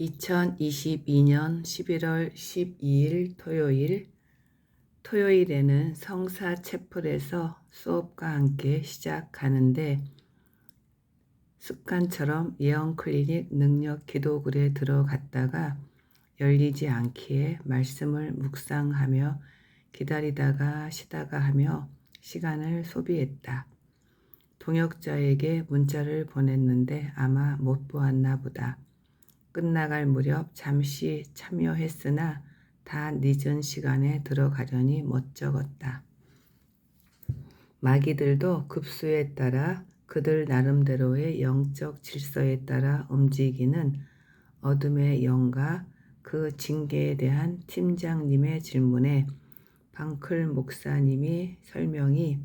2022년 11월 12일 토요일 토요일에는 성사 채플에서 수업과 함께 시작하는데 습관처럼 예언 클리닉 능력 기도글에 들어갔다가 열리지 않기에 말씀을 묵상하며 기다리다가 쉬다가 하며 시간을 소비했다. 동역자에게 문자를 보냈는데 아마 못 보았나 보다. 끝나갈 무렵 잠시 참여했으나 다 늦은 시간에 들어가려니 멋쩍었다. 마귀들도 급수에 따라 그들 나름대로의 영적 질서에 따라 움직이는 어둠의 영과 그 징계에 대한 팀장님의 질문에 방클 목사님이 설명이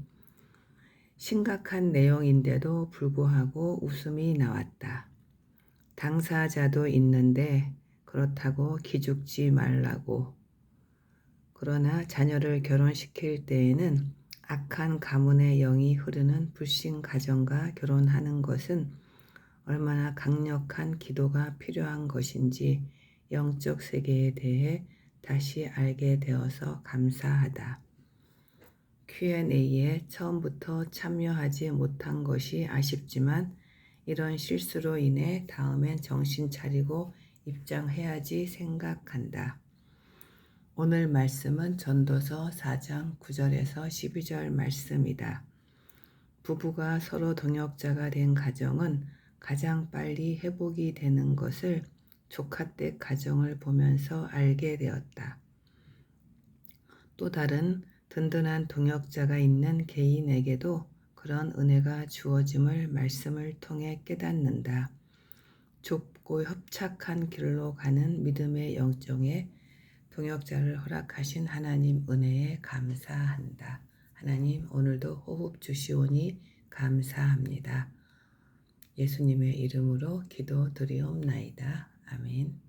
심각한 내용인데도 불구하고 웃음이 나왔다. 당사자도 있는데 그렇다고 기죽지 말라고. 그러나 자녀를 결혼시킬 때에는 악한 가문의 영이 흐르는 불신 가정과 결혼하는 것은 얼마나 강력한 기도가 필요한 것인지 영적 세계에 대해 다시 알게 되어서 감사하다. Q&A에 처음부터 참여하지 못한 것이 아쉽지만 이런 실수로 인해 다음엔 정신 차리고 입장해야지 생각한다. 오늘 말씀은 전도서 4장 9절에서 12절 말씀이다. 부부가 서로 동역자가 된 가정은 가장 빨리 회복이 되는 것을 조카 댁 가정을 보면서 알게 되었다. 또 다른 든든한 동역자가 있는 개인에게도 그런 은혜가 주어짐을 말씀을 통해 깨닫는다. 좁고 협착한 길로 가는 믿음의 영정에 동역자를 허락하신 하나님 은혜에 감사한다. 하나님 오늘도 호흡 주시오니 감사합니다. 예수님의 이름으로 기도 드리옵나이다. 아멘.